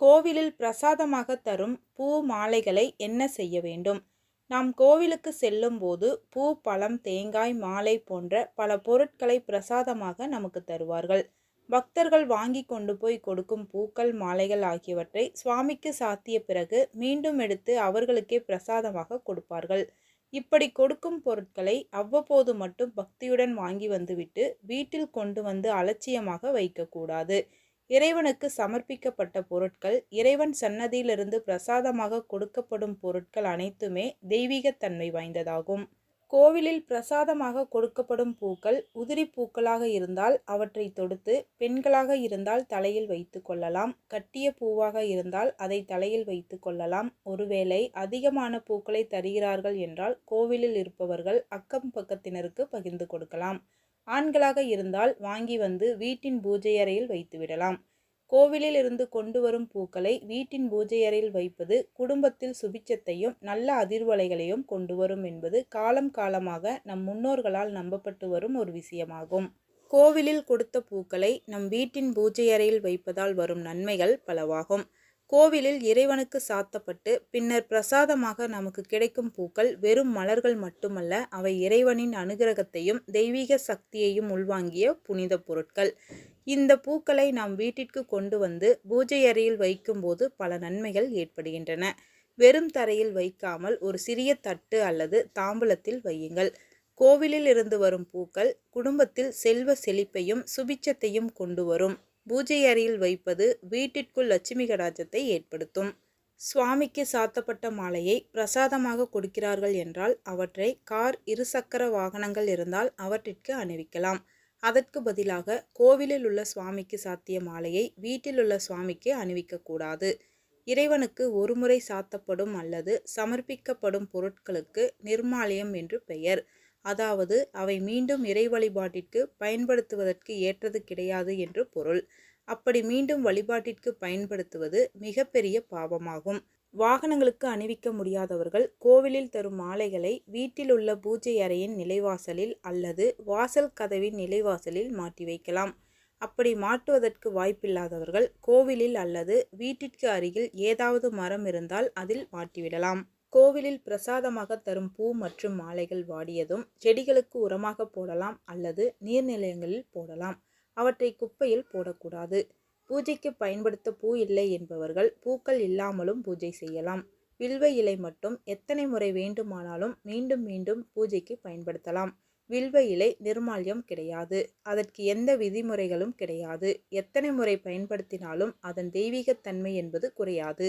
கோவிலில் பிரசாதமாக தரும் பூ மாலைகளை என்ன செய்ய வேண்டும்? நாம் கோவிலுக்கு செல்லும்போது பூ பழம் தேங்காய் மாலை போன்ற பல பொருட்களை பிரசாதமாக நமக்கு தருவார்கள். பக்தர்கள் வாங்கி கொண்டு போய் கொடுக்கும் பூக்கள் மாலைகள் ஆகியவற்றை சுவாமிக்கு சாத்திய பிறகு மீண்டும் எடுத்து அவர்களுக்கே பிரசாதமாக கொடுப்பார்கள். இப்படி கொடுக்கும் பொருட்களை அவ்வப்போது மட்டும் பக்தியுடன் வாங்கி வந்துவிட்டு வீட்டில் கொண்டு வந்து அலட்சியமாக வைக்கக்கூடாது. இறைவனுக்கு சமர்ப்பிக்கப்பட்ட பொருட்கள் இறைவன் சன்னதியிலிருந்து பிரசாதமாக கொடுக்கப்படும் பொருட்கள் அனைத்துமே தெய்வீகத்தன்மை வாய்ந்ததாகும். கோவிலில் பிரசாதமாக கொடுக்கப்படும் பூக்கள் உதிரி பூக்களாக இருந்தால் அவற்றை தொடுத்து பெண்களாக இருந்தால் தலையில் வைத்து கொள்ளலாம். கட்டிய பூவாக இருந்தால் அதை தலையில் வைத்து கொள்ளலாம். ஒருவேளை அதிகமான பூக்களை தருகிறார்கள் என்றால் கோவிலில் இருப்பவர்கள் அக்கம் பக்கத்தினருக்கு பகிர்ந்து கொடுக்கலாம். ஆண்களாக இருந்தால் வாங்கி வந்து வீட்டின் பூஜை அறையில் வைத்துவிடலாம். கோவிலில் இருந்து கொண்டு வரும் பூக்களை வீட்டின் பூஜை அறையில் வைப்பது குடும்பத்தில் சுபிச்சத்தையும் நல்ல அதிர்வலைகளையும் கொண்டு வரும் என்பது காலம் காலமாக நம் முன்னோர்களால் நம்பப்பட்டு வரும் ஒரு விஷயமாகும். கோவிலில் கொடுத்த பூக்களை நம் வீட்டின் பூஜை அறையில் வைப்பதால் வரும் நன்மைகள் பலவாகும். கோவிலில் இறைவனுக்கு சாத்தப்பட்டு பின்னர் பிரசாதமாக நமக்கு கிடைக்கும் பூக்கள் வெறும் மலர்கள் மட்டுமல்ல அவை இறைவனின் அனுகிரகத்தையும் தெய்வீக சக்தியையும் உள்வாங்கிய புனித பொருட்கள். இந்த பூக்களை நாம் வீட்டிற்கு கொண்டு வந்து பூஜை அறையில் வைக்கும்போது பல நன்மைகள் ஏற்படுகின்றன. வெறும் தரையில் வைக்காமல் ஒரு சிறிய தட்டு அல்லது தாம்பூலத்தில் வையுங்கள். கோவிலில் இருந்து வரும் பூக்கள் குடும்பத்தில் செல்வ செழிப்பையும் சுபிச்சத்தையும் கொண்டு வரும். பூஜை அறையில் வைப்பது வீட்டிற்குள் லட்சுமி கடாச்சத்தை ஏற்படுத்தும். சுவாமிக்கு சாத்தப்பட்ட மாலையை பிரசாதமாக கொடுக்கிறார்கள் என்றால் அவற்றை கார் இருசக்கர வாகனங்கள் இருந்தால் அவற்றிற்கு அணிவிக்கலாம். அதற்கு பதிலாக கோவிலில் உள்ள சுவாமிக்கு சாத்திய மாலையை வீட்டில் உள்ள சுவாமிக்கு அணிவிக்கக்கூடாது இறைவனுக்கு ஒருமுறை சாத்தப்படும் அல்லது சமர்ப்பிக்கப்படும் பொருட்களுக்கு நிர்மாலயம் என்று பெயர். அதாவது அவை மீண்டும் இறை வழிபாட்டிற்கு பயன்படுத்துவதற்கு ஏற்றது கிடையாது என்று பொருள். அப்படி மீண்டும் வழிபாட்டிற்கு பயன்படுத்துவது மிகப்பெரிய பாவமாகும். வாகனங்களுக்கு அணிவிக்க முடியாதவர்கள் கோவிலில் தரும் மாலைகளை வீட்டில் உள்ள பூஜை அறையின் நிலைவாசலில் அல்லது வாசல் கதவின் நிலைவாசலில் மாட்டி வைக்கலாம். அப்படி மாட்டுவதற்கு வாய்ப்பில்லாதவர்கள் கோவிலில் அல்லது வீட்டிற்கு அருகில் ஏதாவது மரம் இருந்தால் அதில் மாட்டிவிடலாம். கோவிலில் பிரசாதமாக தரும் பூ மற்றும் மாலைகள் வாடியதும் செடிகளுக்கு உரமாக போடலாம் அல்லது நீர்நிலையங்களில் போடலாம். அவற்றை குப்பையில் போடக்கூடாது. பூஜைக்கு பயன்படுத்த பூ இல்லை என்பவர்கள் பூக்கள் இல்லாமலும் பூஜை செய்யலாம். வில்வ இலை மட்டும் எத்தனை முறை வேண்டுமானாலும் மீண்டும் மீண்டும் பூஜைக்கு பயன்படுத்தலாம். வில்வ இலை நிர்மால்யம் கிடையாது. அதற்கு எந்த விதிமுறைகளும் கிடையாது. எத்தனை முறை பயன்படுத்தினாலும் அதன் தெய்வீகத்தன்மை என்பது குறையாது.